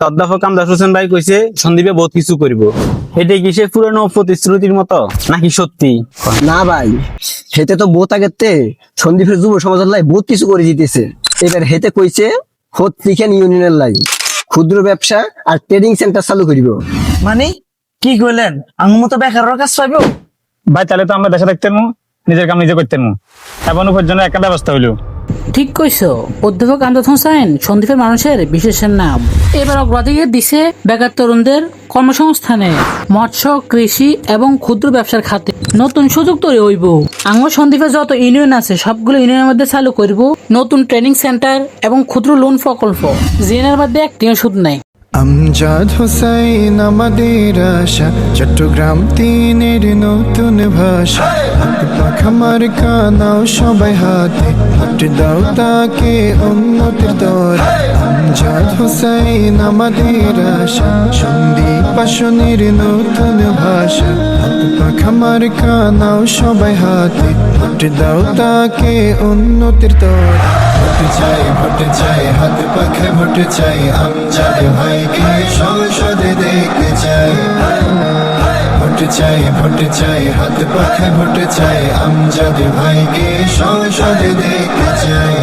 অধ্যাপক আমদাস হোসেন ভাই কইছে সন্দীপে বহুত কিছু করব। এটা কি সে পুরানো প্রতিশ্রুতির মতো? নাকি সত্যি? না ভাই হেতে তো বহুত আগেতে সন্দীপের যুব সমাজের লাই বহুত কিছু করে দিতেছে। এবার হেতে কইছে লিখেন ইউনিয়নের লাই। ক্ষুদ্র ব্যবসা আর ট্রেডিং সেন্টার চালু করিব। মানে? কি কইলেন? আমার মতো বেকারের কাজ পাইবো? ভাই তাহলে তো আমরা দেশে দেখতেন নিজের কাম নিজে করতেন এখন উপার্জনের একটা ব্যবস্থা হইল। ঠিক কইছো। অধ্যাপক আমদাদ হোসেন, সন্দীপের মানুষের বিশেষের নাম। এবার অগ্রাধিকার দিছে বেকার তরুণদের কর্মসংস্থানে। মৎস্য, কৃষি এবং ক্ষুদ্র ব্যবসার খাতে। নতুন সুযোগ তৈরি হইব। আঙ্গ সন্দীপে যত ইউনিয়ন আছে, সবগুলো ইউনিয়নের মধ্যে চালু করব। নতুন ট্রেনিং সেন্টার এবং ক্ষুদ্র লোন প্রকল্প। জেনার মধ্যে একটিও সুদ নাই। আমজাদ হোসাইন, আমাদের আশা। চট্টগ্রাম তিনের নতুন ভাষা। হাত পাখামার কানাও সবাই হাতে। হাট দাও তাকে উন্নতির দর আমজাদ হোসাইন, আমাদের আশা। সন্দীপ আসনের নতুন ভাষা। হাত পাখামার কানাও সবাই হাতে। হাট দাও তাকে উন্নতির দর ভোট চাই ভোট চাই, হাত পাখে ভোট চাই আমজাদ ভাইকে সংসদে দেখতে চাই। ভোট চাই ভোট চাই, হাত পাখে ভোট চাই আমজাদ ভাইকে সংসদে দেখতে চাই।